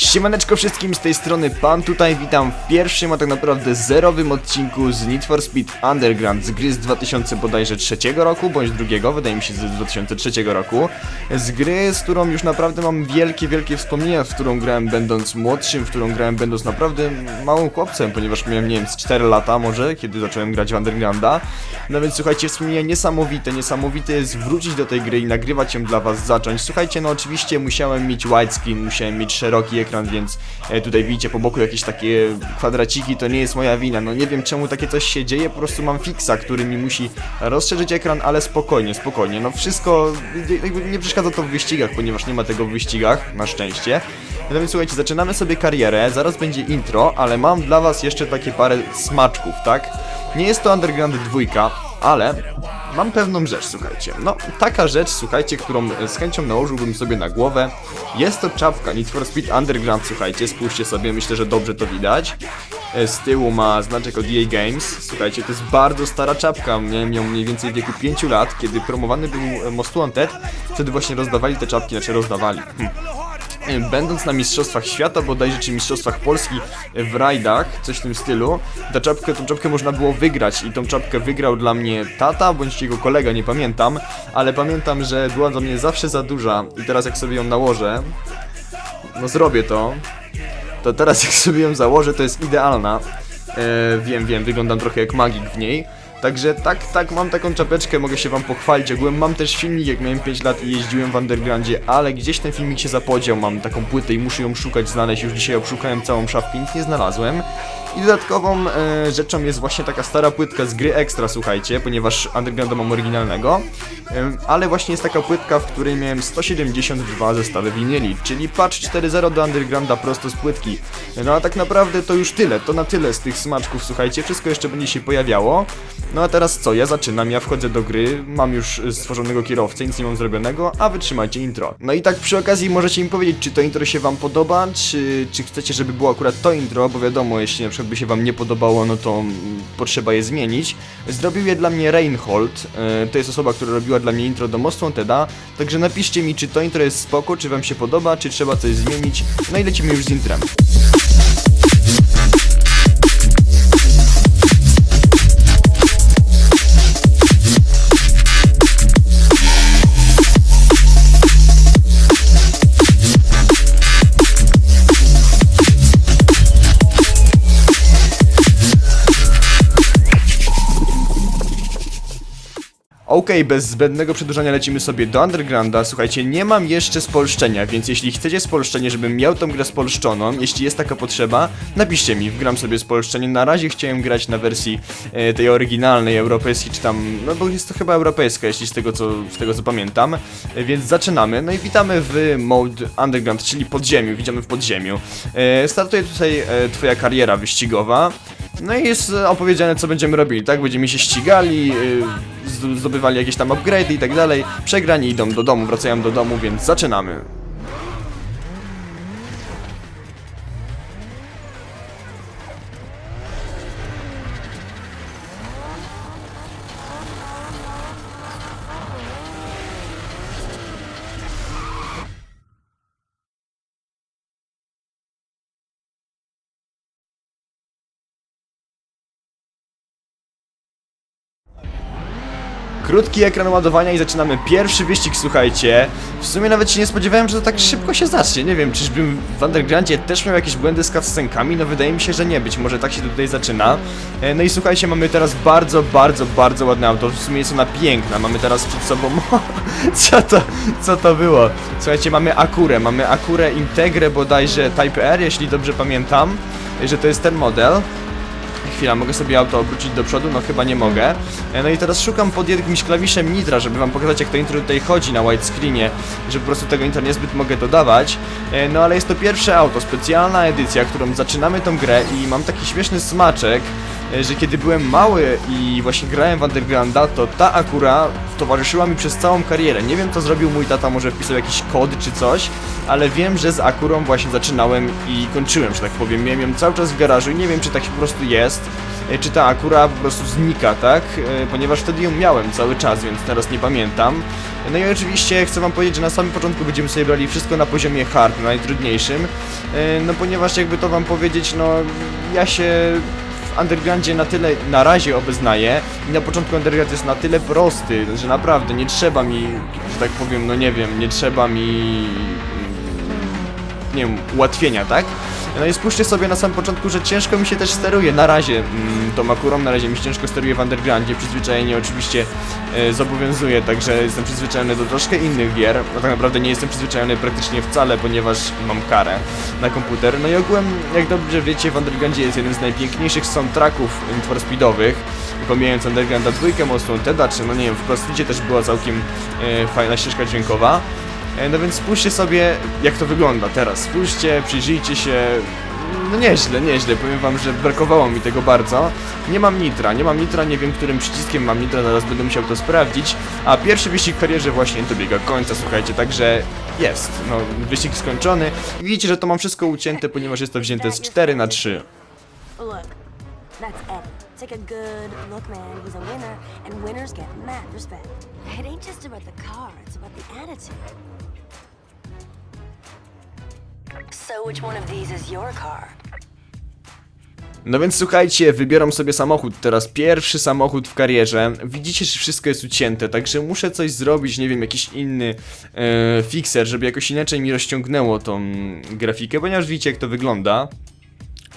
Siemaneczko wszystkim, z tej strony Pan tutaj, witam w pierwszym, a tak naprawdę zerowym odcinku z Need for Speed Underground z gry z 2000 bodajże trzeciego roku, bądź drugiego, wydaje mi się z 2003 roku. Z gry, z którą już naprawdę mam wielkie, wielkie wspomnienia, w którą grałem będąc młodszym, w którą grałem będąc naprawdę małym chłopcem, ponieważ miałem, nie wiem, z 4 lata może, kiedy zacząłem grać w Undergrounda. No więc słuchajcie, wspomnienia niesamowite, niesamowite jest wrócić do tej gry i nagrywać ją dla was, zacząć. Słuchajcie, no oczywiście musiałem mieć widescreen, musiałem mieć szeroki ekran, więc e, tutaj widzicie po boku jakieś takie kwadraciki, to nie jest moja wina. No nie wiem czemu takie coś się dzieje, po prostu mam fixa, który mi musi rozszerzyć ekran, ale spokojnie, spokojnie. No wszystko, nie przeszkadza to w wyścigach, ponieważ nie ma tego w wyścigach, na szczęście. Więc słuchajcie, zaczynamy sobie karierę, zaraz będzie intro, ale mam dla was jeszcze takie parę smaczków, tak? Nie jest to Underground 2, ale mam pewną rzecz, słuchajcie. No, taka rzecz, słuchajcie, którą z chęcią nałożyłbym sobie na głowę. Jest to czapka Need for Speed Underground, słuchajcie, spójrzcie sobie, myślę, że dobrze to widać. E, Z tyłu ma znaczek od EA Games. Słuchajcie, to jest bardzo stara czapka. Miałem ją mniej więcej w wieku 5 lat, kiedy promowany był Most Wanted. Wtedy właśnie rozdawali te czapki, znaczy rozdawali. Hm. Będąc na Mistrzostwach Świata, bodajże czy Mistrzostwach Polski w rajdach, coś w tym stylu, ta czapkę, tą czapkę można było wygrać i tą czapkę wygrał dla mnie tata, bądź jego kolega, nie pamiętam, ale pamiętam, że była dla mnie zawsze za duża i teraz jak sobie ją nałożę, no zrobię to, to teraz jak sobie ją założę, to jest idealna. E, wiem, wiem, wyglądam trochę jak magik w niej. Także tak, tak, mam taką czapeczkę, mogę się wam pochwalić. Ogółem mam też filmik, jak miałem 5 lat i jeździłem w Undergroundzie, ale gdzieś ten filmik się zapodział, mam taką płytę i muszę ją szukać, znaleźć. Już dzisiaj obszukałem całą szafkę, nic nie znalazłem. I dodatkową e, rzeczą jest właśnie taka stara płytka z gry Extra, słuchajcie, ponieważ Undergrounda mam oryginalnego. E, ale właśnie jest taka płytka, w której miałem 172 zestawy winyli, czyli patch 4.0 do Undergrounda prosto z płytki. No a tak naprawdę to już tyle, to na tyle z tych smaczków, słuchajcie, wszystko jeszcze będzie się pojawiało. No a teraz co, ja zaczynam, ja wchodzę do gry, mam już stworzonego kierowcę, nic nie mam zrobionego, a wytrzymajcie intro. No i tak przy okazji możecie mi powiedzieć, czy to intro się wam podoba, czy, czy chcecie, żeby było akurat to intro, bo wiadomo, jeśli na przykład by się wam nie podobało, no to potrzeba je zmienić. Zrobił je dla mnie Reinhold, e, to jest osoba, która robiła dla mnie intro do Most Wanteda, także napiszcie mi, czy to intro jest spoko, czy wam się podoba, czy trzeba coś zmienić, no i lecimy już z intrem. Okej, bez zbędnego przedłużania lecimy sobie do Undergrounda. Słuchajcie, nie mam jeszcze spolszczenia, więc jeśli chcecie spolszczenie, żebym miał tą grę spolszczoną, jeśli jest taka potrzeba, napiszcie mi, wgram sobie spolszczenie. Na razie chciałem grać na wersji e, tej oryginalnej, europejskiej, czy tam, no bo jest to chyba europejska, jeśli z tego co, z tego co pamiętam. E, więc zaczynamy, no i witamy w mode Underground, czyli podziemiu, widzimy w podziemiu. E, startuje tutaj e, twoja kariera wyścigowa. No i jest e, opowiedziane, co będziemy robili, tak? Będziemy się ścigali, zd- zdobywali jakieś tam upgrade i tak dalej. Przegrani idą do domu, wracają do domu, więc zaczynamy. Krótki ekran ładowania i zaczynamy pierwszy wyścig, słuchajcie. W sumie nawet się nie spodziewałem, że to tak szybko się zacznie. Nie wiem, czyżbym w Undergroundzie też miał jakieś błędy z cutscenkami? No wydaje mi się, że nie być. Może tak się tutaj zaczyna. E, No i słuchajcie, mamy teraz bardzo, bardzo, bardzo ładne auto. W sumie jest ona piękna. Mamy teraz przed sobą... co to, co to było? Słuchajcie, mamy Akurę. Mamy Akurę Integrę bodajże Type R, jeśli dobrze pamiętam. Że to jest ten model. Chwila, mogę sobie auto obrócić do przodu? No chyba nie mogę. E, No i teraz szukam pod jakimś klawiszem nitra, żeby wam pokazać jak to intro tutaj chodzi na widescreenie, że po prostu tego intra niezbyt mogę dodawać. E, No ale jest to pierwsze auto, specjalna edycja, którą zaczynamy tą grę i mam taki śmieszny smaczek, że kiedy byłem mały i właśnie grałem w Undergrounda, to ta akura towarzyszyła mi przez całą karierę. Nie wiem co zrobił mój tata, może wpisał jakiś kod czy coś, ale wiem, że z akurą właśnie zaczynałem i kończyłem, że tak powiem. Miałem ją cały czas w garażu i nie wiem czy tak po prostu jest. e, czy ta Akura po prostu znika, tak? E, Ponieważ wtedy ją miałem cały czas, więc teraz nie pamiętam. No i oczywiście chcę wam powiedzieć, że na samym początku będziemy sobie brali wszystko na poziomie hard, na najtrudniejszym. E, No ponieważ jakby to wam powiedzieć, no ja się Undergroundzie na tyle na razie obeznaję i na początku Underground jest na tyle prosty, że naprawdę nie trzeba mi, że tak powiem, no nie wiem, nie trzeba mi nie wiem, ułatwienia, tak? No i spójrzcie sobie na samym początku, że ciężko mi się też steruje na razie mm, tą Akurą, na razie mi się ciężko steruje w Undergroundzie, przyzwyczajenie oczywiście e, zobowiązuje, także jestem przyzwyczajony do troszkę innych gier, a tak naprawdę nie jestem przyzwyczajony praktycznie wcale, ponieważ mam karę na komputer. No i ogółem, jak dobrze wiecie, w Undergroundzie jest jeden z najpiękniejszych soundtracków for Speedowych, pomijając Undergrounda 2, Most Wanteda, czy no nie wiem, w Crossficie też była całkiem e, fajna ścieżka dźwiękowa. E, No więc spójrzcie sobie, jak to wygląda teraz. Spójrzcie, przyjrzyjcie się. No nieźle, nieźle. Powiem wam, że brakowało mi tego bardzo. Nie mam nitra, nie mam nitra, nie wiem którym przyciskiem mam nitra, zaraz będę musiał to sprawdzić. A pierwszy wyścig w karierze właśnie dobiega końca, słuchajcie, także jest. No, wyścig skończony. Widzicie, że to mam wszystko ucięte, ponieważ jest to wzięte z 4 na 3 Look, that's Eddie. Take a good look, man. He's a winner, and winners get mad respect. It ain't just about the car, it's about the attitude. No więc słuchajcie, wybieram sobie samochód, teraz pierwszy samochód w karierze. Widzicie, że wszystko jest ucięte, także muszę coś zrobić, nie wiem, jakiś inny e, fixer, żeby jakoś inaczej mi rozciągnęło tą grafikę, ponieważ widzicie jak to wygląda.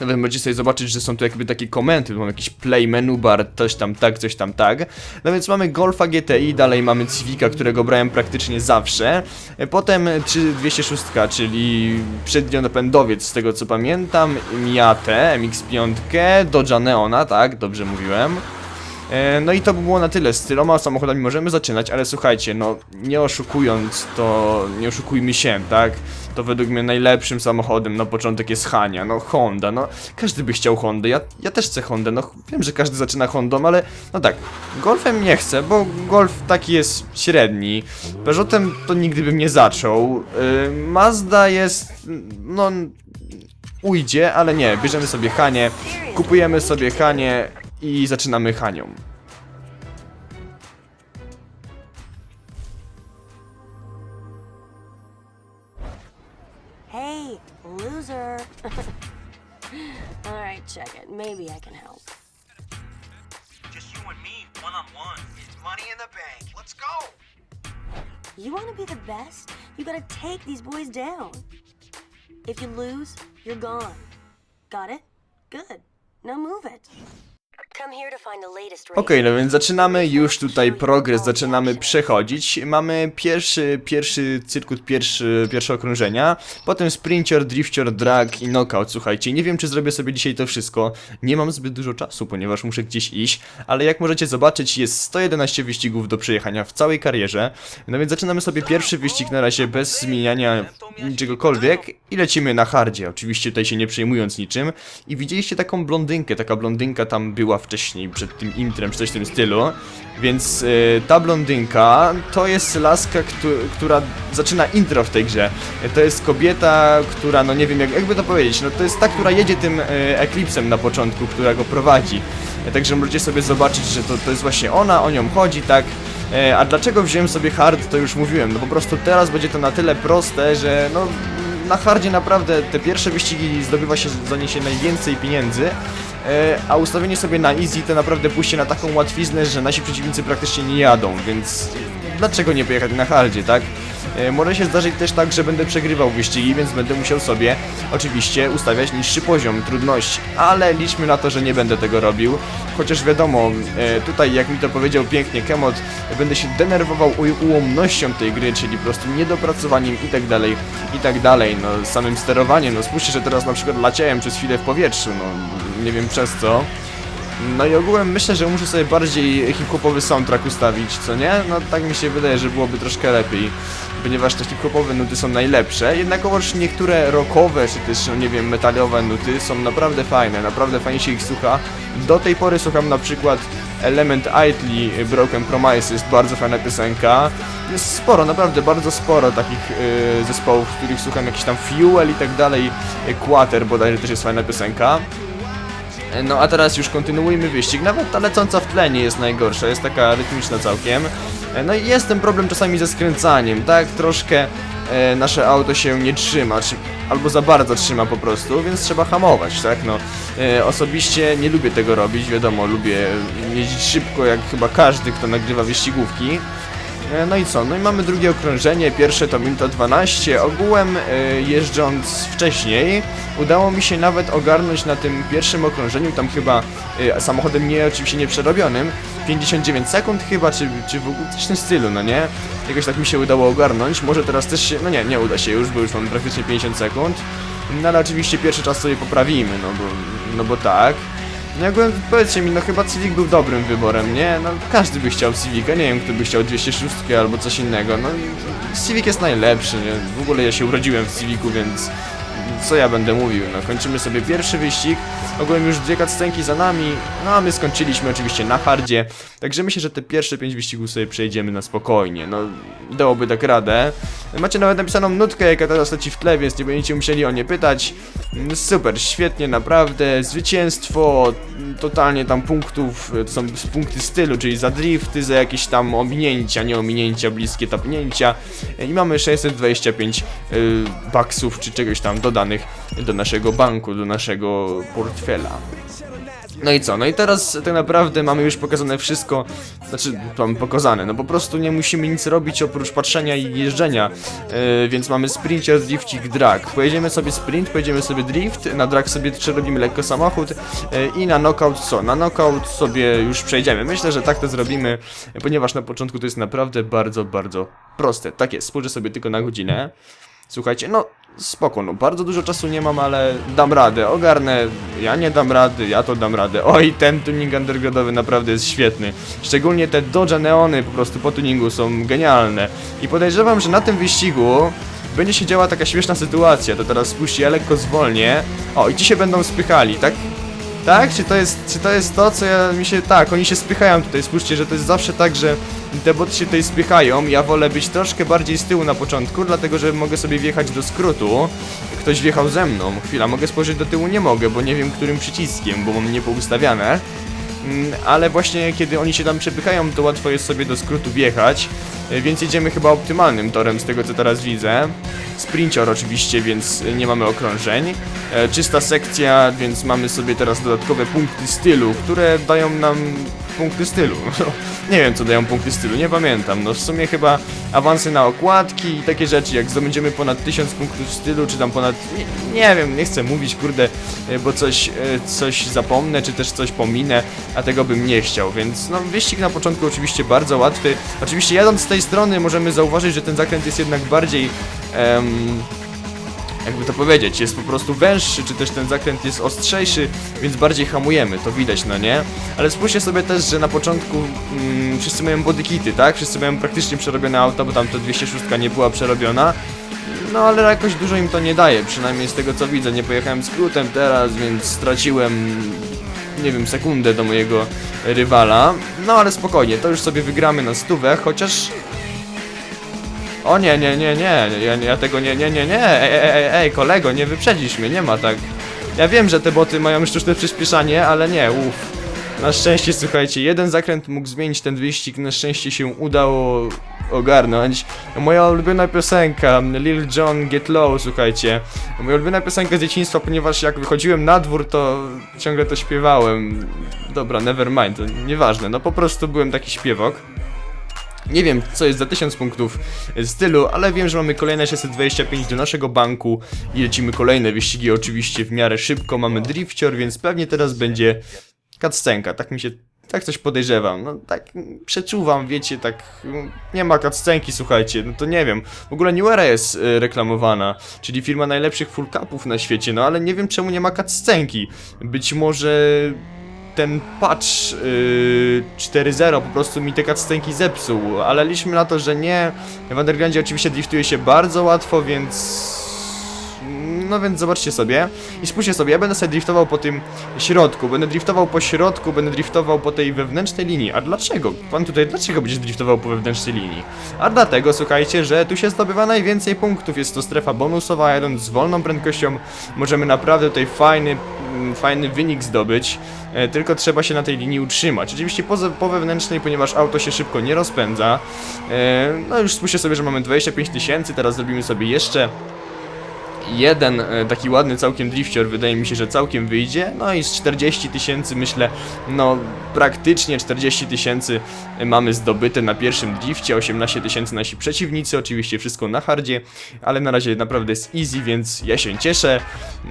Nawet możecie sobie zobaczyć, że są tu jakby takie komenty, mam jakiś play menu bar, coś tam tak, coś tam tak. No więc mamy Golfa GTI, dalej mamy Civica, którego brałem praktycznie zawsze. Potem 206, czyli przednionapędowiec, z tego co pamiętam, Miatę, MX-5, Dodge'a Neona, tak, dobrze mówiłem. E, No i to by było na tyle. Z tyloma samochodami możemy zaczynać, ale słuchajcie, no nie oszukując, to nie oszukujmy się, tak? To według mnie najlepszym samochodem na początek jest Hania, no Honda, no. Każdy by chciał Hondę, ja, ja też chcę Hondę, no. Wiem, że każdy zaczyna Hondą, ale no tak, Golfem nie chcę, bo Golf taki jest średni, Peugeotem to nigdy bym nie zaczął, yy, Mazda jest, no ujdzie, ale nie, bierzemy sobie Hanię, kupujemy sobie Hanię i zaczynamy Hanią. Hey, loser. Alright, check it. Maybe I can help. Just you and me, one on one. It's money in the bank. Let's go. You want to be the best? You gotta take these boys down. If you lose, you're gone. Got it? Good. Now move it. Okej, no więc zaczynamy już tutaj progres, zaczynamy przechodzić. Mamy pierwszy, pierwszy cyrkut, pierwszy, pierwsze okrążenia, potem sprincior, drifcior, drag i knockout. Słuchajcie, nie wiem czy zrobię sobie dzisiaj to wszystko, nie mam zbyt dużo czasu, ponieważ muszę gdzieś iść, ale jak możecie zobaczyć jest 111 wyścigów do przejechania w całej karierze. No więc zaczynamy sobie pierwszy wyścig na razie bez zmieniania niczegokolwiek i lecimy na hardzie, oczywiście tutaj się nie przejmując niczym. I widzieliście taką blondynkę, taka blondynka tam była wcześniej przed tym intrem, czy coś w tym stylu. Więc e, ta blondynka to jest laska, któ- która zaczyna intro w tej grze. E, To jest kobieta, która, no nie wiem jak, jakby to powiedzieć, no to jest ta, która jedzie tym e, Eclipsem na początku, która go prowadzi. Także możecie sobie zobaczyć, że to, to jest właśnie ona, o nią chodzi, tak? A dlaczego wziąłem sobie hard, to już mówiłem. No po prostu teraz będzie to na tyle proste, że no na hardzie naprawdę te pierwsze wyścigi zdobywa się za nie się najwięcej pieniędzy, a ustawienie sobie na easy to naprawdę pójście na taką łatwiznę, że nasi przeciwnicy praktycznie nie jadą, więc dlaczego nie pojechać na hardzie, tak? E, Może się zdarzyć też tak, że będę przegrywał wyścigi, więc będę musiał sobie oczywiście ustawiać niższy poziom trudności, ale liczmy na to, że nie będę tego robił, chociaż wiadomo, e, tutaj jak mi to powiedział pięknie Kemot, będę się denerwował ułomnością tej gry, czyli po prostu niedopracowaniem i tak dalej, i tak dalej, no samym sterowaniem, no spójrzcie, że teraz na przykład laciałem przez chwilę w powietrzu, no nie wiem przez co, no i ogółem myślę, że muszę sobie bardziej hip-hopowy soundtrack ustawić, co nie? No tak mi się wydaje, że byłoby troszkę lepiej, ponieważ te hip-hopowe nuty są najlepsze, jednakowoż niektóre rockowe, czy też, no nie wiem, metalowe nuty są naprawdę fajne, naprawdę fajnie się ich słucha. Do tej pory słucham na przykład Element Idly Broken Promises, bardzo fajna piosenka. Jest sporo, naprawdę bardzo sporo takich y, zespołów, w których słucham jakiś tam Fuel i tak dalej, Quater bodajże też jest fajna piosenka. No a teraz już kontynuujmy wyścig. Nawet ta lecąca w tle nie jest najgorsza, jest taka rytmiczna całkiem. E, No i jest ten problem czasami ze skręcaniem, tak? Troszkę e, nasze auto się nie trzyma, czy, albo za bardzo trzyma po prostu, więc trzeba hamować, tak? No, e, osobiście nie lubię tego robić, wiadomo, lubię jeździć szybko, jak chyba każdy, kto nagrywa wyścigówki. E, No i co? No i mamy drugie okrążenie, pierwsze to minuta 12. Ogółem e, jeżdżąc wcześniej, udało mi się nawet ogarnąć na tym pierwszym okrążeniu, tam chyba e, samochodem nie oczywiście nie przerobionym, 59 sekund chyba, czy, czy w ogóle coś w tym stylu, no nie? Jakoś tak mi się udało ogarnąć, może teraz też się, no nie, nie uda się już, bo już mam praktycznie 50 sekund. No ale oczywiście pierwszy czas sobie poprawimy, no bo, no bo tak. No jakby, powiedzcie mi, no chyba Civic był dobrym wyborem, nie? No każdy by chciał Civica, nie wiem kto by chciał 206 albo coś innego, no Civic jest najlepszy, nie? W ogóle ja się urodziłem w Civicu, więc co ja będę mówił, no kończymy sobie pierwszy wyścig, ogółem już dwie cutscenki za nami, no a my skończyliśmy oczywiście na hardzie, także myślę, że te pierwsze pięć wyścigów sobie przejdziemy na spokojnie, no dałoby tak radę. Macie nawet napisaną nutkę, jaka teraz leci w tle, więc nie będziecie musieli o nie pytać. Super, świetnie, naprawdę, zwycięstwo, totalnie tam punktów, to są punkty stylu, czyli za drifty, za jakieś tam ominięcia, nie ominięcia, bliskie tapnięcia i mamy 625 y, baksów czy czegoś tam dodanych do naszego banku, do naszego portfela. No i co? No i teraz tak naprawdę mamy już pokazane wszystko, znaczy mamy pokazane, no po prostu nie musimy nic robić oprócz patrzenia i jeżdżenia, yy, więc mamy sprincier, driftik, drag. Pojedziemy sobie sprint, pojedziemy sobie drift, na drag sobie przerobimy lekko samochód yy, i na knockout co? Na knockout sobie już przejdziemy. Myślę, że tak to zrobimy, ponieważ na początku to jest naprawdę bardzo, bardzo proste. Tak jest, spojrzę sobie tylko na godzinę. Słuchajcie, no spoko, no bardzo dużo czasu nie mam, ale dam radę, ogarnę, ja nie dam rady, ja to dam radę. Oj, ten tuning undergroundowy naprawdę jest świetny. Szczególnie te Dodge Neony po prostu po tuningu są genialne. I podejrzewam, że na tym wyścigu będzie się działa taka śmieszna sytuacja, to teraz spuści, ja lekko zwolnię. O, i ci się będą spychali, tak? Tak? Czy to jest, czy to jest to, co ja mi się... Tak, oni się spychają tutaj, spójrzcie, że to jest zawsze tak, że te boty się tutaj spychają. Ja wolę być troszkę bardziej z tyłu na początku, dlatego że mogę sobie wjechać do skrótu. Ktoś wjechał ze mną. Chwila, mogę spojrzeć do tyłu? Nie mogę, bo nie wiem którym przyciskiem, bo mam niepoustawiane. Mm, Ale właśnie kiedy oni się tam przepychają, to łatwo jest sobie do skrótu wjechać. E, Więc jedziemy chyba optymalnym torem z tego co teraz widzę. Sprincior oczywiście, więc nie mamy okrążeń. E, Czysta sekcja, więc mamy sobie teraz dodatkowe punkty stylu, które dają nam punkty stylu. nie wiem co dają punkty stylu, nie pamiętam. No w sumie chyba awansy na okładki i takie rzeczy, jak zdobędziemy ponad 1000 punktów stylu, czy tam ponad... Nie, nie wiem, nie chcę mówić, kurde, e, bo coś, coś zapomnę, czy też coś pominę, a tego bym nie chciał, więc no wyścig na początku oczywiście bardzo łatwy. Oczywiście jadąc z tej strony możemy zauważyć, że ten zakręt jest jednak bardziej... em, jakby to powiedzieć, jest po prostu węższy, czy też ten zakręt jest ostrzejszy, więc bardziej hamujemy, to widać, no nie? Ale spójrzcie sobie też, że na początku mm, wszyscy mają bodykity, tak? Wszyscy mają praktycznie przerobione auta, bo tam to 206 nie była przerobiona. No ale jakoś dużo im to nie daje, przynajmniej z tego co widzę. Nie pojechałem skrótem teraz, więc straciłem, nie wiem, sekundę do mojego rywala. No ale spokojnie, to już sobie wygramy na stówę, chociaż o nie, nie, nie, nie, ja, ja tego nie, nie, nie, nie, ej, ej, ej, kolego, nie wyprzedzisz mnie, nie ma tak. Ja wiem, że te boty mają sztuczne przyspieszanie, ale nie, uff. Na szczęście, słuchajcie, jeden zakręt mógł zmienić ten wyścig, na szczęście się udało ogarnąć. Moja ulubiona piosenka, Lil Jon Get Low, słuchajcie. Moja ulubiona piosenka z dzieciństwa, ponieważ jak wychodziłem na dwór, to ciągle to śpiewałem. Dobra, never mind, to nieważne, no po prostu byłem taki śpiewok. Nie wiem, co jest za 1000 punktów stylu, ale wiem, że mamy kolejne 625 do naszego banku i lecimy kolejne wyścigi oczywiście w miarę szybko. Mamy drifcior, więc pewnie teraz będzie cutscenka, tak mi się... Tak coś podejrzewam, no tak przeczuwam, wiecie, tak nie ma cutscenki, słuchajcie, no to nie wiem. W ogóle New Era jest y, reklamowana, czyli firma najlepszych full capów na świecie, no ale nie wiem czemu nie ma cutscenki. Być może ten patch yy, 4.0 po prostu mi te cutscenki zepsuł, ale liczmy na to, że nie. W Undergroundzie oczywiście driftuje się bardzo łatwo, więc... No więc zobaczcie sobie i spójrzcie sobie, ja będę sobie driftował po tym środku, będę driftował po środku, będę driftował po tej wewnętrznej linii. A dlaczego? Pan tutaj dlaczego będziesz driftował po wewnętrznej linii? A dlatego, słuchajcie, że tu się zdobywa najwięcej punktów, jest to strefa bonusowa, jadąc z wolną prędkością możemy naprawdę tutaj fajny mm, fajny wynik zdobyć, e, tylko trzeba się na tej linii utrzymać. Oczywiście po, po wewnętrznej, ponieważ auto się szybko nie rozpędza. E, no już spójrzcie sobie, że mamy 25 tysięcy, teraz zrobimy sobie jeszcze jeden e, taki ładny całkiem drifcior wydaje mi się, że całkiem wyjdzie. No i z 40 tysięcy myślę, no praktycznie 40 tysięcy mamy zdobyte na pierwszym drifcie, 18 tysięcy nasi przeciwnicy, oczywiście wszystko na hardzie, ale na razie naprawdę jest easy, więc ja się cieszę.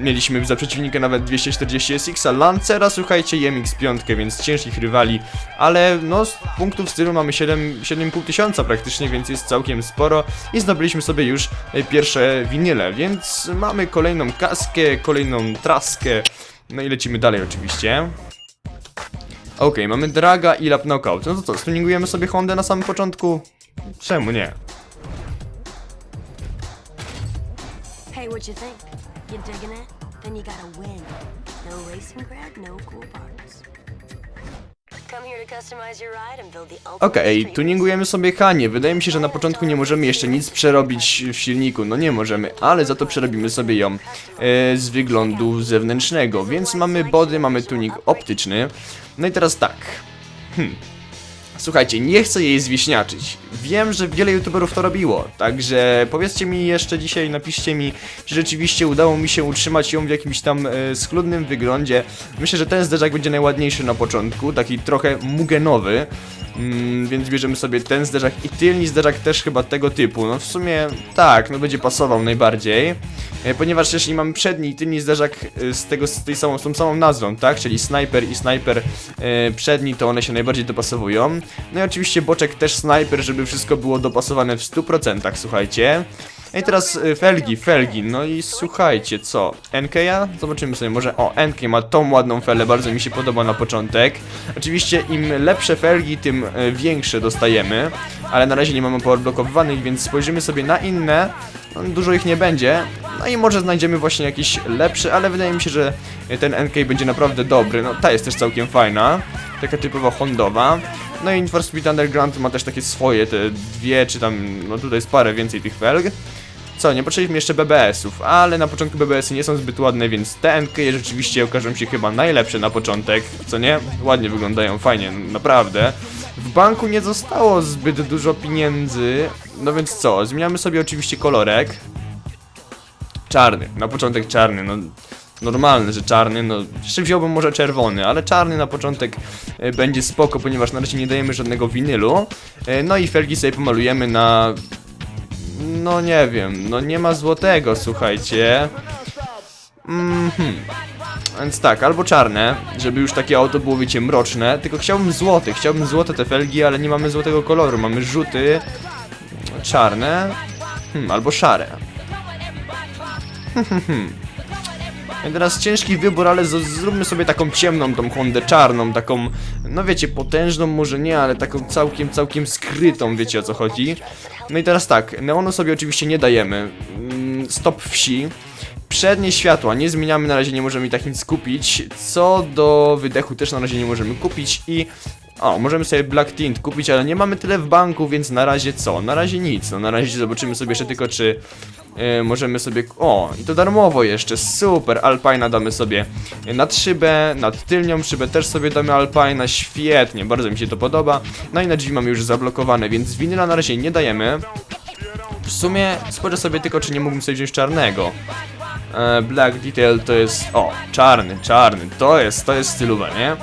Mieliśmy za przeciwnika nawet 240 SX-a, Lancera, słuchajcie, i MX-5, więc ciężkich rywali, ale no z punktów stylu mamy 7 7,5 tysiąca praktycznie, więc jest całkiem sporo i zdobyliśmy sobie już e, pierwsze winyle, więc mamy kolejną kaskę, kolejną traskę, no i lecimy dalej oczywiście. Okej, mamy Draga i Lap Knockout. No to co, stuningujemy sobie Hondę na samym początku? Czemu nie? Hey, what you think? You digging it? Then you gotta win. No racing cred, no cool parts. Okej, street tuningujemy sobie Hanie. Wydaje mi się, że na początku nie możemy jeszcze nic przerobić w silniku. No nie możemy, ale za to przerobimy sobie ją e, z wyglądu zewnętrznego. Więc mamy body, mamy tuning optyczny. No i teraz tak. Hmm. Słuchajcie, nie chcę jej zwieśniaczyć. Wiem, że wiele youtuberów to robiło, także powiedzcie mi jeszcze dzisiaj, napiszcie mi, czy rzeczywiście udało mi się utrzymać ją w jakimś tam e, schludnym wyglądzie. Myślę, że ten zderzak będzie najładniejszy na początku, taki trochę mugenowy, mm, więc bierzemy sobie ten zderzak i tylni zderzak też chyba tego typu. No w sumie tak, no będzie pasował najbardziej, e, ponieważ jeśli mamy przedni i tylni zderzak e, z tego, z tej samą, z tą samą nazwą, tak, czyli sniper i sniper e, przedni, to one się najbardziej dopasowują. No i oczywiście boczek też sniper, żeby wszystko było dopasowane w 100%, słuchajcie. No i teraz y, felgi, felgi, no i słuchajcie, co? NK'a? Zobaczymy sobie, może, o, NK ma tą ładną felę, bardzo mi się podoba na początek. Oczywiście im lepsze felgi, tym y, większe dostajemy, ale na razie nie mamy powerblokowanych, więc spojrzymy sobie na inne, no, dużo ich nie będzie, no i może znajdziemy właśnie jakiś lepszy, ale wydaje mi się, że ten NK będzie naprawdę dobry, no ta jest też całkiem fajna, taka typowo hondowa. No i Need Speed Underground ma też takie swoje, te dwie, czy tam, no tutaj jest parę więcej tych felg. Co, nie potrzebujemy jeszcze BBS-ów, ale na początku BBS-y nie są zbyt ładne, więc te NK rzeczywiście okażą się chyba najlepsze na początek, co nie? Ładnie wyglądają, fajnie, naprawdę. W banku nie zostało zbyt dużo pieniędzy, no więc co, zmieniamy sobie oczywiście kolorek. Czarny, na początek czarny, no normalny, że czarny, no jeszcze wziąłbym może czerwony, ale czarny na początek e, będzie spoko, ponieważ na razie nie dajemy żadnego winylu. E, no i felgi sobie pomalujemy na... No nie wiem, no nie ma złotego, słuchajcie. Mhm. Więc tak, albo czarne, żeby już takie auto było, wiecie, mroczne, tylko chciałbym złoty, chciałbym złote te felgi, ale nie mamy złotego koloru, mamy żółty, czarne, hmm, albo szare. I teraz ciężki wybór, ale zróbmy sobie taką ciemną, tą Hondę czarną, taką, no wiecie, potężną może nie, ale taką całkiem, całkiem skrytą, wiecie o co chodzi. No i teraz tak, neonu sobie oczywiście nie dajemy, Mm, stop wsi. Przednie światła nie zmieniamy, na razie nie możemy i tak nic kupić. Co do wydechu też na razie nie możemy kupić i... O, możemy sobie Black Tint kupić, ale nie mamy tyle w banku, więc na razie co? Na razie nic, no na razie zobaczymy sobie jeszcze tylko czy e, możemy sobie... O, i to darmowo jeszcze, super, Alpina damy sobie nad szybę, nad tylnią szybę też sobie damy Alpina, świetnie, bardzo mi się to podoba. No i na drzwi mamy już zablokowane, więc winyla na razie nie dajemy. W sumie spojrzę sobie tylko, czy nie mógłbym sobie wziąć czarnego. E, Black Detail to jest... O, czarny, czarny, to jest, to jest stylowe, nie?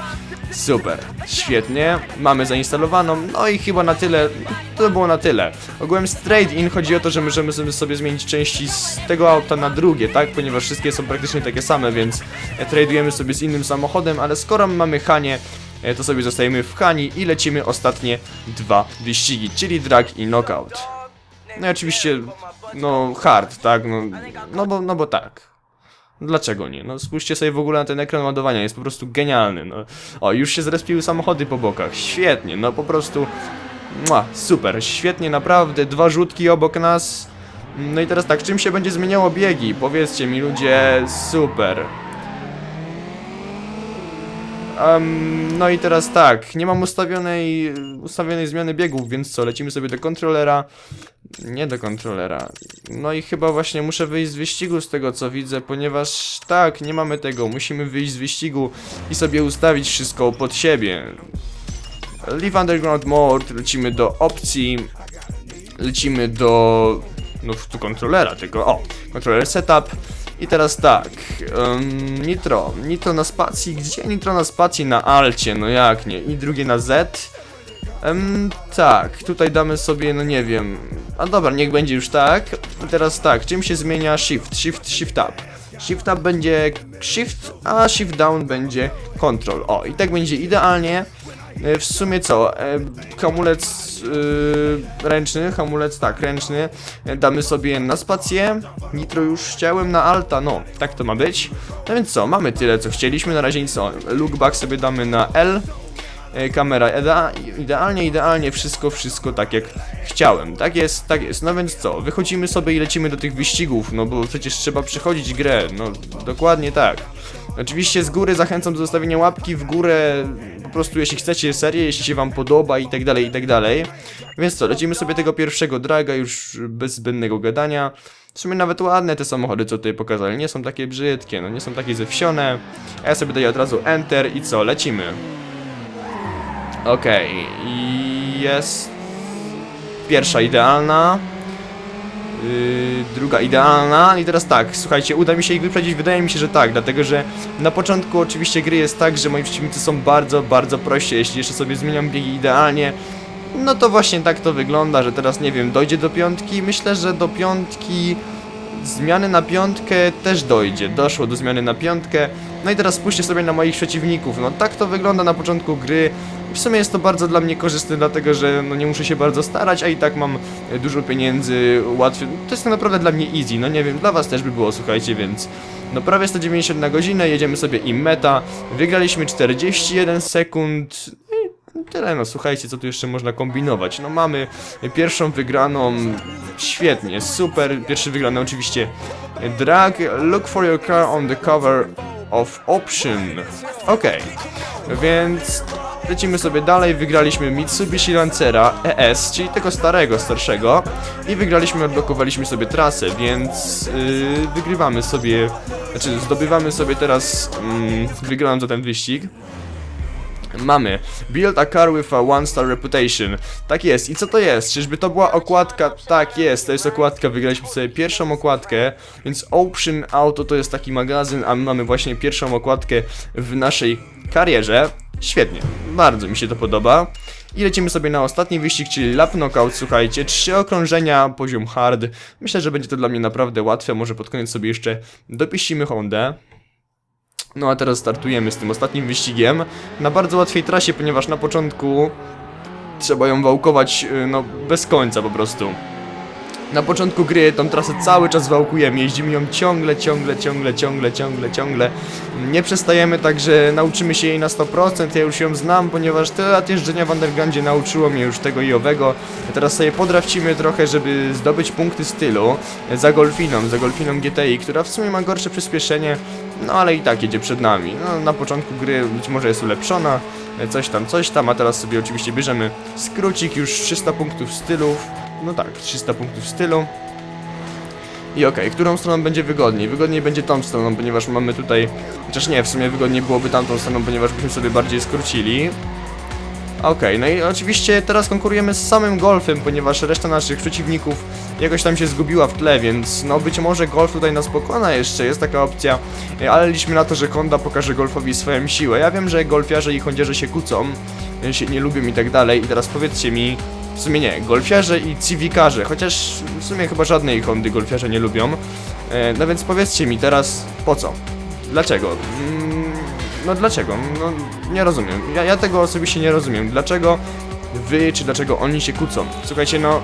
Super, świetnie, mamy zainstalowaną, no i chyba na tyle, to było na tyle. Ogółem z trade-in chodzi o to, że możemy sobie- zmienić części z tego auta na drugie, tak? Ponieważ wszystkie są praktycznie takie same, więc tradujemy sobie z innym samochodem, ale skoro mamy Hanie, e, to sobie zostajemy w Hani i lecimy ostatnie dwa wyścigi, czyli drag i knockout. No i oczywiście, no hard, tak, no, no, bo, no bo tak. Dlaczego nie? No spójrzcie sobie w ogóle na ten ekran ładowania, jest po prostu genialny, no. O, już się zrespiły samochody po bokach, świetnie, no po prostu... Mua, super, świetnie, naprawdę, dwa rzutki obok nas. No i teraz tak, czym się będzie zmieniało biegi? Powiedzcie mi ludzie, super. Em, no i teraz tak, nie mam ustawionej, ustawionej zmiany biegów, więc co, lecimy sobie do kontrolera. Nie do kontrolera. No i chyba właśnie muszę wyjść z wyścigu z tego co widzę, ponieważ tak, nie mamy tego. Musimy wyjść z wyścigu i sobie ustawić wszystko pod siebie. Leave Underground Mode, lecimy do opcji, lecimy do, no tu kontrolera tylko, o, kontroler setup i teraz tak, um, Nitro, Nitro na spacji, gdzie Nitro na spacji? Na alcie, no jak nie, i drugie na Z, Em, tak, tutaj damy sobie, no nie wiem. A dobra, niech będzie już tak. I teraz tak, czym się zmienia shift? Shift, shift up. Shift up będzie shift, a shift down będzie control. O, i tak będzie idealnie. E, W sumie co? E, Hamulec e, ręczny, hamulec tak, ręczny. Damy sobie na spację. Nitro już chciałem na alta, no, tak to ma być. No więc co, mamy tyle co chcieliśmy. Na razie nic co. Look back sobie damy na L kamera idea, idealnie, idealnie, wszystko, wszystko tak jak chciałem. Tak jest, tak jest. No więc co, wychodzimy sobie i lecimy do tych wyścigów, no bo przecież trzeba przechodzić grę, no dokładnie tak. Oczywiście z góry zachęcam do zostawienia łapki w górę, po prostu jeśli chcecie serię, jeśli się wam podoba i tak dalej, i tak dalej. Więc co, lecimy sobie tego pierwszego draga już bez zbędnego gadania. W sumie nawet ładne te samochody, co tutaj pokazali, nie są takie brzydkie, no nie są takie zewsione. Ja sobie daję od razu enter i co, lecimy. Okej, i jest pierwsza idealna, yy, druga idealna i teraz tak, słuchajcie, uda mi się ich wyprzedzić, wydaje mi się, że tak, dlatego że na początku oczywiście gry jest tak, że moi przeciwnicy są bardzo, bardzo prości, jeśli jeszcze sobie zmieniam biegi idealnie, no to właśnie tak to wygląda, że teraz nie wiem, dojdzie do piątki, myślę, że do piątki zmiany na piątkę też dojdzie. Doszło do zmiany na piątkę. No i teraz spójrzcie sobie na moich przeciwników. No tak to wygląda na początku gry. W sumie jest to bardzo dla mnie korzystne, dlatego że no nie muszę się bardzo starać, a i tak mam e, dużo pieniędzy, łatwiej. To jest tak naprawdę dla mnie easy. No nie wiem, dla was też by było, słuchajcie, więc no prawie 190 na godzinę, jedziemy sobie i meta. Wygraliśmy 41 sekund. No Tyle, no słuchajcie, co tu jeszcze można kombinować. No mamy pierwszą wygraną, świetnie, super. Pierwszy wygrany oczywiście drag. Look for your car on the cover of option. Okej, więc lecimy sobie dalej. Wygraliśmy Mitsubishi Lancera ES, czyli tego starego, starszego. I wygraliśmy, odblokowaliśmy sobie trasę, więc yy, wygrywamy sobie, znaczy zdobywamy sobie teraz yy, wygraną za ten wyścig. Mamy Build a car with a one star reputation. Tak jest. I co to jest? Czyżby to była okładka? Tak jest, to jest okładka. Wygraliśmy sobie pierwszą okładkę, więc Option Auto to jest taki magazyn, a my mamy właśnie pierwszą okładkę w naszej karierze. Świetnie, bardzo mi się to podoba. I lecimy sobie na ostatni wyścig, czyli lap knockout, słuchajcie, trzy okrążenia, poziom hard. Myślę, że będzie to dla mnie naprawdę łatwe, może pod koniec sobie jeszcze dopiścimy Hondę. No a teraz startujemy z tym ostatnim wyścigiem na bardzo łatwej trasie, ponieważ na początku trzeba ją wałkować y, no bez końca po prostu. Na początku gry tą trasę cały czas wałkujemy, jeździmy ją ciągle, ciągle, ciągle, ciągle, ciągle, ciągle. Nie przestajemy, także nauczymy się jej na 100%, ja już ją znam, ponieważ tyle lat jeżdżenia w Undergroundzie nauczyło mnie już tego i owego. Teraz sobie podrafcimy trochę, żeby zdobyć punkty stylu za Golfiną, za Golfiną GTI, która w sumie ma gorsze przyspieszenie, no ale i tak jedzie przed nami. No, na początku gry być może jest ulepszona, coś tam, coś tam, a teraz sobie oczywiście bierzemy skrócik, już 300 punktów stylu. No tak, 300 punktów stylu. I okej, którą stroną będzie wygodniej? Wygodniej będzie tą stroną, ponieważ mamy tutaj... Chociaż nie, w sumie wygodniej byłoby tamtą stroną, ponieważ byśmy sobie bardziej skrócili. Okej, no i oczywiście teraz konkurujemy z samym golfem, ponieważ reszta naszych przeciwników jakoś tam się zgubiła w tle, więc no być może golf tutaj nas pokona jeszcze, jest taka opcja, ale liczmy na to, że Honda pokaże golfowi swoją siłę. Ja wiem, że golfiarze i hondziarze się kłócą, się nie lubią i tak dalej i teraz powiedzcie mi, w sumie nie, golfiarze i civikarze, chociaż w sumie chyba żadnej Hondy golfiarze nie lubią, e, no więc powiedzcie mi teraz, po co? Dlaczego? No dlaczego? No nie rozumiem. Ja, ja tego osobiście nie rozumiem. Dlaczego wy, czy dlaczego oni się kłócą? Słuchajcie, no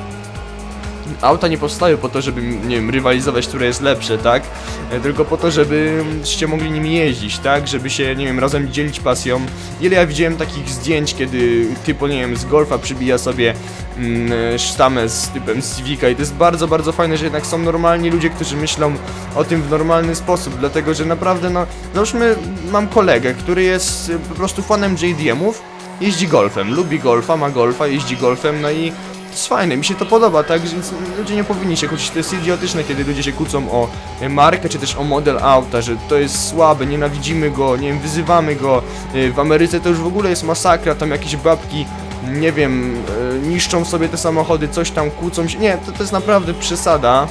auta nie powstają po to, żeby, nie wiem, rywalizować, które jest lepsze, tak? E, Tylko po to, żebyście mogli nimi jeździć, tak? Żeby się, nie wiem, razem dzielić pasją. Ile ja widziałem takich zdjęć, kiedy typu, nie wiem, z Golfa przybija sobie mm, sztamę z typem Civica i to jest bardzo, bardzo fajne, że jednak są normalni ludzie, którzy myślą o tym w normalny sposób, dlatego, że naprawdę, no, załóżmy, mam kolegę, który jest y, po prostu fanem JDM-ów, jeździ golfem, lubi golfa, ma golfa, jeździ golfem, no i jest fajne, mi się to podoba, tak, więc ludzie nie powinni się kłócić, to jest idiotyczne, kiedy ludzie się kłócą o e, markę, czy też o model auta, że to jest słabe, nienawidzimy go, nie wiem, wyzywamy go, E, w Ameryce to już w ogóle jest masakra, tam jakieś babki, nie wiem, e, niszczą sobie te samochody, coś tam, kłócą się, nie, to, to jest naprawdę przesada.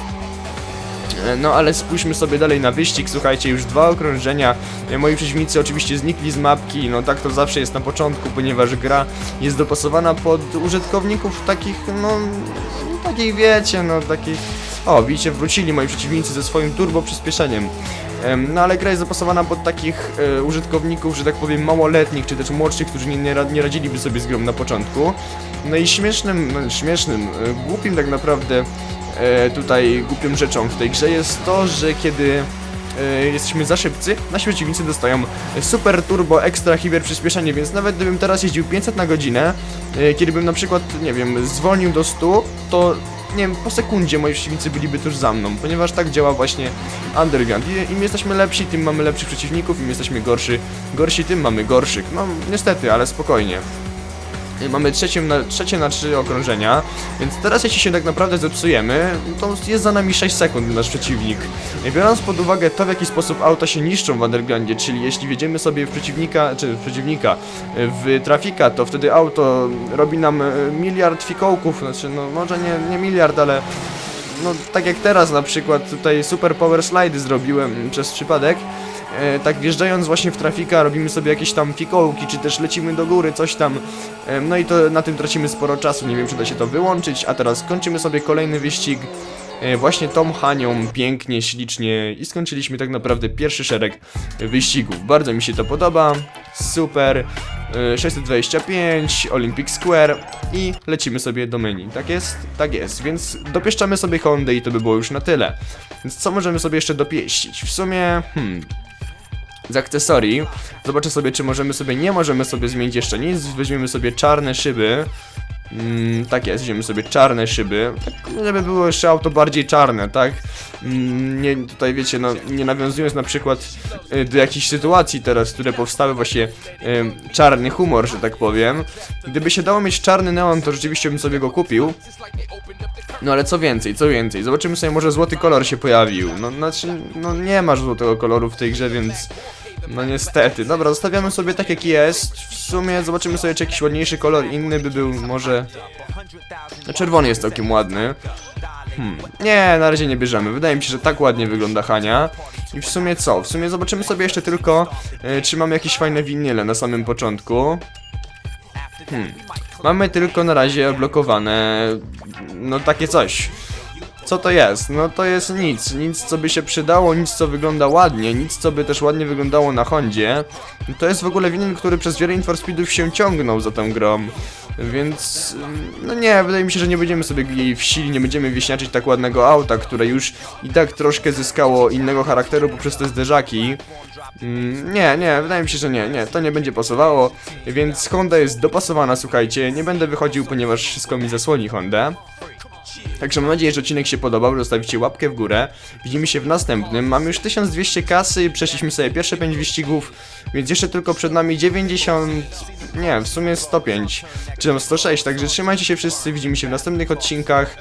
E, No ale spójrzmy sobie dalej na wyścig, słuchajcie, już dwa okrążenia, E, moi przeciwnicy oczywiście znikli z mapki, no tak to zawsze jest na początku, ponieważ gra jest dopasowana pod użytkowników takich, no, takich wiecie, no takich, o widzicie, wrócili moi przeciwnicy ze swoim turbo przyspieszeniem. Em, No ale gra jest dopasowana pod takich e, użytkowników, że tak powiem małoletnich, czy też młodszych, którzy nie, nie, nie radziliby sobie z grą na początku. No i śmiesznym, śmiesznym, e, głupim tak naprawdę e, tutaj głupią rzeczą w tej grze jest to, że kiedy e, jesteśmy za szybcy, nasi przeciwnicy dostają super turbo extra hiper przyspieszenie, więc nawet gdybym teraz jeździł 500 na godzinę, e, kiedy bym na przykład, nie wiem, zwolnił do 100, to nie wiem, po sekundzie moi przeciwnicy byliby tuż za mną, ponieważ tak działa właśnie Underground. I im jesteśmy lepsi, tym mamy lepszych przeciwników, im jesteśmy gorszy, gorsi, tym mamy gorszych. No niestety, ale spokojnie. Y, Mamy trzecie na, trzecie na trzy okrążenia, więc teraz jeśli się tak naprawdę zepsujemy, to jest za nami 6 sekund nasz przeciwnik. Y, Biorąc pod uwagę to, w jaki sposób auta się niszczą w Undergroundzie, czyli jeśli wjedziemy sobie w przeciwnika, czy w przeciwnika, y, w trafika, to wtedy auto robi nam miliard fikołków, znaczy no może nie, nie miliard, ale no tak jak teraz na przykład tutaj super power slide zrobiłem mm, przez przypadek, e, tak wjeżdżając właśnie w trafika robimy sobie jakieś tam fikołki, czy też lecimy do góry, coś tam, e, no i to na tym tracimy sporo czasu, nie wiem czy da się to wyłączyć, a teraz kończymy sobie kolejny wyścig, e, właśnie tą Hanią, pięknie, ślicznie i skończyliśmy tak naprawdę pierwszy szereg wyścigów, bardzo mi się to podoba, super, e, 625, Olympic Square i lecimy sobie do menu, tak jest? Tak jest, więc dopieszczamy sobie Hondę i to by było już na tyle. Więc co możemy sobie jeszcze dopieścić? W sumie, hmm, z akcesorii. Zobaczę sobie, czy możemy sobie, nie możemy sobie zmienić jeszcze nic. Weźmiemy sobie czarne szyby. Mm, tak jest, weźmiemy sobie czarne szyby, tak, żeby było jeszcze auto bardziej czarne, tak? Mm, nie, tutaj wiecie, no, nie nawiązując na przykład y, do jakichś sytuacji teraz, które powstały właśnie y, czarny humor, że tak powiem. Gdyby się dało mieć czarny neon, to rzeczywiście bym sobie go kupił. No ale co więcej, co więcej, zobaczymy sobie, może złoty kolor się pojawił. No znaczy, no nie ma złotego koloru w tej grze, więc... No niestety. Dobra, zostawiamy sobie tak jak jest. W sumie zobaczymy sobie, czy jakiś ładniejszy kolor inny by był, może... No czerwony jest całkiem ładny. Hmm. Nie, na razie nie bierzemy. Wydaje mi się, że tak ładnie wygląda Hania. I w sumie co? W sumie zobaczymy sobie jeszcze tylko, e, czy mamy jakieś fajne winyle na samym początku. Hmm. Mamy tylko na razie odblokowane, no takie coś. Co to jest? No to jest nic, nic co by się przydało, nic co wygląda ładnie, nic co by też ładnie wyglądało na Hondzie. To jest w ogóle winyl, który przez wiele Speedów się ciągnął za tą grą. Więc, no nie, wydaje mi się, że nie będziemy sobie jej wsili, nie będziemy wieśniaczyć tak ładnego auta, które już i tak troszkę zyskało innego charakteru poprzez te zderzaki. Mm, nie, nie, wydaje mi się, że nie, nie, to nie będzie pasowało, więc Honda jest dopasowana, słuchajcie, nie będę wychodził, ponieważ wszystko mi zasłoni Honda. Także mam nadzieję, że odcinek się podobał, zostawicie łapkę w górę. Widzimy się w następnym. Mamy już 1200 kasy, przeszliśmy sobie pierwsze 5 wyścigów, więc jeszcze tylko przed nami 90... Nie, w sumie 105, czy tam 106, także trzymajcie się wszyscy, widzimy się w następnych odcinkach.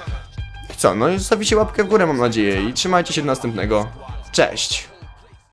Co, no i zostawicie łapkę w górę mam nadzieję i trzymajcie się do następnego. Cześć!